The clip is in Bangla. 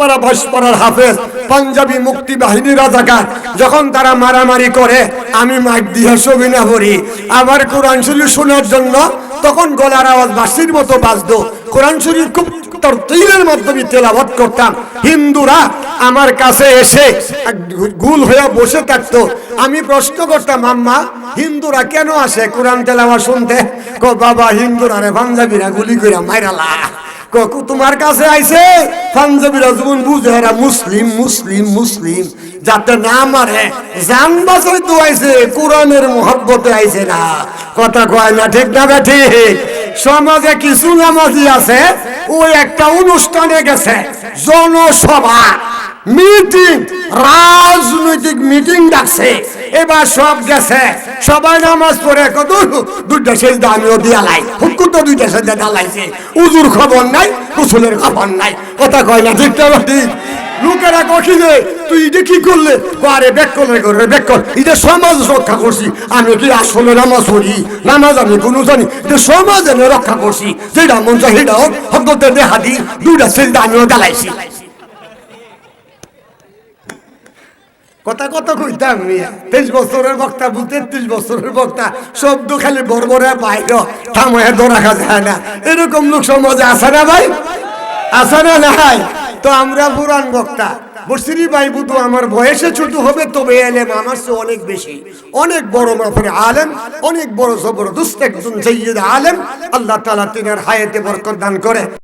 পাড়া বাইশ পাড়ার হাফেজ, পাঞ্জাবি মুক্তি বাহিনী রাজাকার। যখন তারা মারামারি করে, আমি মাইক দিয়ে ছবি না ভরি আবার কোরআন শরীফ শোনার জন্য তখন গলার আওয়াজ বাসির মতো বাজতো। কোরআন শরীফ খুব তোর তিলের মাধ্যমে তেলাবত করতাম। হিন্দুরা আমার কাছে এসে গুল হয়ে বসে থাকতো। আমি প্রশ্ন করতাম, আম্মা, হিন্দুরা কেন আসে কোরআন তেলাওয়াত শুনতে? কো, বাবা, হিন্দুরা রে, পাঞ্জাবিরা গুলি করে মাইরালা ককু তোমার কাছে আইছে? পাঞ্জাবিরা যখন বুঝে মুসলিম মুসলিম মুসলিম। যাতে না মারে, জান বাঁচাই তো আইছে, কোরআনের মহব্বতে আইছে না। কথা কয় না, ঠিক না ঠিক? সমাজে কিছু নামাজি আছে, ওই একটা অনুষ্ঠানে গেছে, জনসভা, মিটিং, রাজনৈতিক মিটিং ডাকছে। এবার সব গেছে সবাই নামাজ পড়ে কত দুইটা শেষ আমিও দিয়া লাই। হুকুর তো দুইটা শেষ দালাইছে উজুর খবর নাই কুসুলের খবর নাই। কথা কয় না, ঠিক ঠিক লোকেরা কখি রে, তুই এটা কি করলে? আরে ব্যাক করলে করবে ব্যাক কর। এটা সমাজ রক্ষা করছি। আমি কি আসলে নামাজ পড়ি? নামাজ আমি কোনো জানি। এটা সমাজ আমি রক্ষা করছি। যেটা মন চাই সেটা হোক হকতে দেখা দি, দুইটা শেষ আমিও দালাইছি কথা কত কইতাম তেইশ বছরের বক্তা বলতে তেত্রিশ বছরের বক্তা, শব্দ খালি বরবরে বাইর থামায় ধরা যায় না। এরকম লোক সমাজে আছে না ভাই? আছে না নাই? তো আমরা পুরান বক্তা। বসিরি ভাই, বুধু, আমার বয়সে ছোট হবে, তবে এলেম আমার চেয়ে অনেক বেশি। অনেক বড় মাফের আলেম, অনেক বড় জবরদস্ত একজন সৈয়দ আলেম। আল্লাহ তালা তিনার হায়াতে বরকত দান করে।